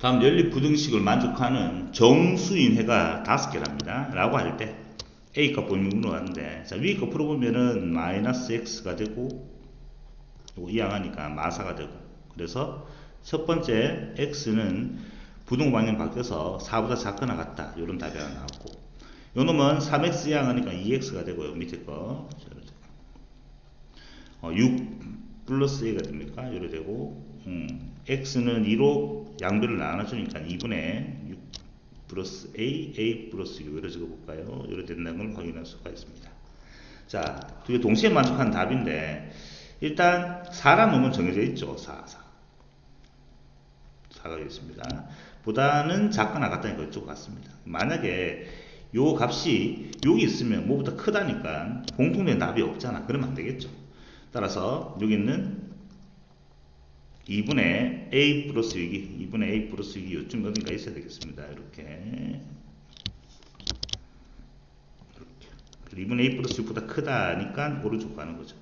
다음 연립 부등식을 만족하는 정수인 해가 다섯 개랍니다. 라고 할 때 A값 보면 물어봤는데 자 위에 거 풀어보면은 마이너스 X가 되고 이항하니까 마사가 되고. 그래서 첫 번째 X는 부동 방향 바뀌어서 4보다 작거나 같다. 이런 답이 하나 나왔고. 요 놈은 3X 이항하니까 2X가 되고요 밑에 거. 어, 6 플러스 A가 됩니까? 이래 되고 음, X는 2로 양변을 나눠주니까 2분의 6 플러스 A, A 플러스 6 이래 적어볼까요? 이래 된다는 걸 확인할 수가 있습니다. 자, 두개 동시에 만족하는 답인데 일단 4라는 놈은 정해져 있죠. 4, 4. 4가 있습니다. 보다는 작거나 같다니까 이쪽 같습니다. 만약에 요 값이 여기 있으면 뭐보다 크다니까 공통된 답이 없잖아. 그러면 안 되겠죠. 따라서 여기 있는 2분의 a 플러스 6이 2분의 a 플러스 6이 요쯤 어딘가 있어야 되겠습니다. 이렇게 이렇게 2분의 a 플러스 6보다 크다니까 오른쪽 가는 거죠.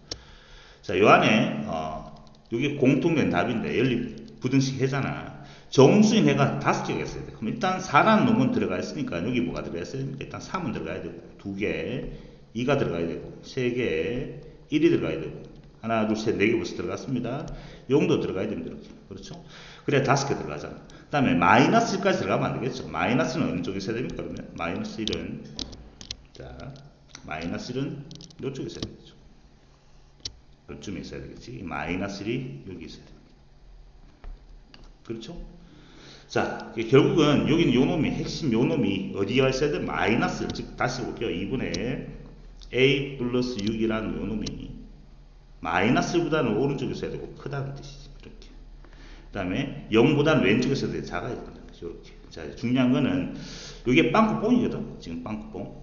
자, 요 안에 어, 이게 공통된 답인데 연립 부등식 해잖아. 정수인 해가 다섯 개가 있어야 돼. 그럼 일단 4라는 놈은 들어가 있으니까 여기 뭐가 들어가 있어야 됩니까? 일단 3은 들어가야 되고 두 개, 2가 들어가야 되고 세 개, 1이 들어가야 되고 하나, 둘, 셋, 네개 벌써 들어갔습니다. 0도 들어가야 됩니다. 이렇게. 그렇죠? 그래야 다섯 개 들어가잖아. 그 다음에 마이너스 1까지 들어가면 안 되겠죠. 마이너스는 어느 쪽에 있어야 됩니까? 그러면 마이너스 1은 자, 마이너스 1은 이쪽에 있어야 되겠죠. 이쯤에 있어야 되겠지. 마이너스 1이 여기 있어야 됩니다. 그렇죠? 자, 결국은 여기는 요 놈이 핵심 요 놈이 어디가 있어야 돼? 마이너스 즉 다시 볼게요. 2분의 a 플러스 6이라는 요 놈이 마이너스보다는 오른쪽에 있어야 되고 크다는 뜻이지. 이렇게. 그 다음에 0보다는 왼쪽에 있어야 돼. 작아야 된다. 이렇게. 자, 중요한 거는 이게 빵꾸뽕이거든. 지금 빵꾸뽕.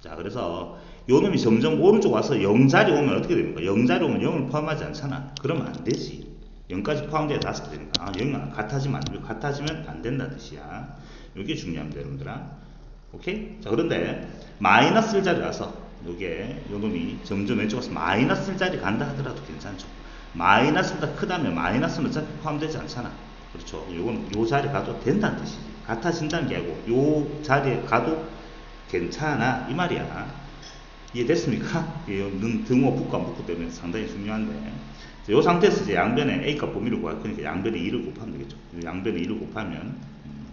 자, 그래서 요 놈이 점점 오른쪽 와서 0자리 오면 어떻게 됩니까? 0자리 오면 0을 포함하지 않잖아. 그러면 안 되지. 0까지 포함돼야 다섯 개 되니까. 아, 0이 같아지면 안 되고, 같아지면 안 된다는 뜻이야. 이게 중요합니다, 여러분들아. 오케이? 자, 그런데, 마이너스 1자리 가서, 요게, 요 놈이 점점 왼쪽 와서 마이너스 1자리 간다 하더라도 괜찮죠. 마이너스보다 크다면 마이너스는 어차피 포함되지 않잖아. 그렇죠. 요건 요 자리 가도 된다는 뜻이지. 같아진다는 게 아니고, 요 자리에 가도 괜찮아. 이 말이야. 이해됐습니까? 눈 등호 붙고 안 붙고 때문에 상당히 중요한데. 이 상태에서 이제 양변에 A값 범위를 구할 거니까 양변에 2를 곱하면 되겠죠. 양변에 2를 곱하면, 음,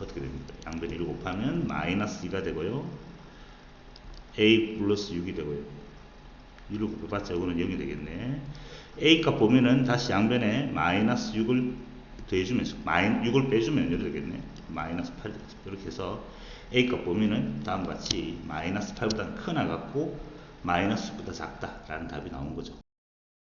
어떻게 됩니까? 양변에 1을 곱하면 마이너스 2가 되고요. A 플러스 6이 되고요. 2를 곱해봤자 이거는 0이 되겠네. A값 보면은 다시 양변에 마이너스 6을 더해주면서, 마이, 6을 빼주면 이렇게 되겠네. 마이너스 8이 되겠죠. 이렇게 해서 A값 보면은 다음과 같이 마이너스 8보다는 크나 같고 마이너스보다 작다 라는 답이 나온 거죠.